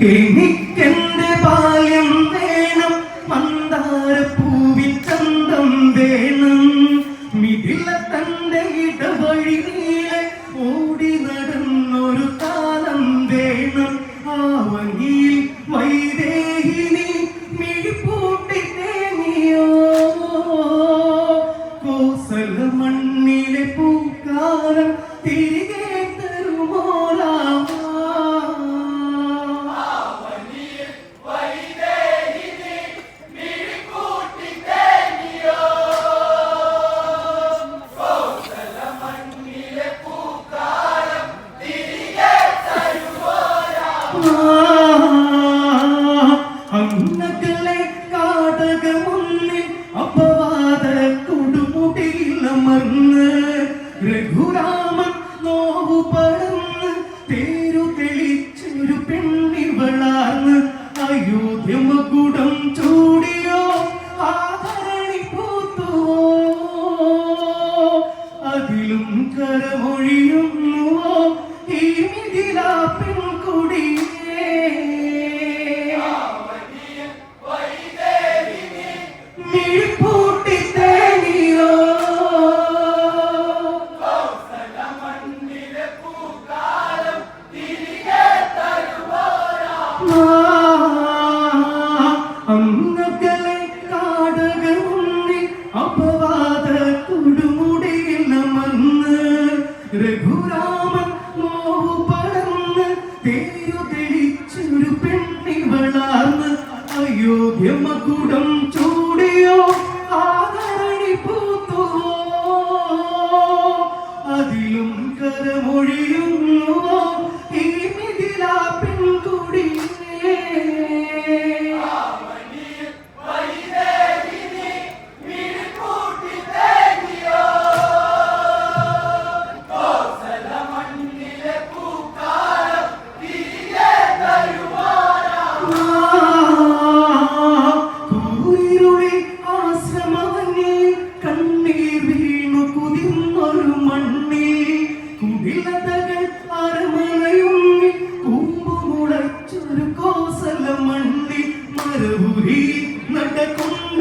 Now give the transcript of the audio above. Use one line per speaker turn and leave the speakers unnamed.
എനിക്കെന്റെ ബാല്യം വേണം മന്ദാരപ്പൂവിൻ ചന്തം വേണം. മിഥില തന്റെ ഇടവഴി നീളെ ഓടി നടന്നൊരു കാലം വേണം. ആവനിയിൽ വൈദേഹിനി മിഴിപ്പൂട്ടി തേങ്ങിയോ? കോസല മണ്ണിലെ പൂക്കാലം അന്നകളെ കാടകമുന്നിൽ അപവാദ കൊടുമുടിയിലമർന്ന് രഘുരാമൻ നോവു അന്നകളെ കാടകമുന്നിൽ അപവാദ കൊടുമുടിയിൽ നമന്ന് രഘുരാമൻ നോവു പടന്ന് തേരു തെളിച്ചൊരു പെണ്ണിവളാർന്ന് അയോധ്യമകുടം ചൂടിയോ മരവുരി നടക്കൊണ്ടതും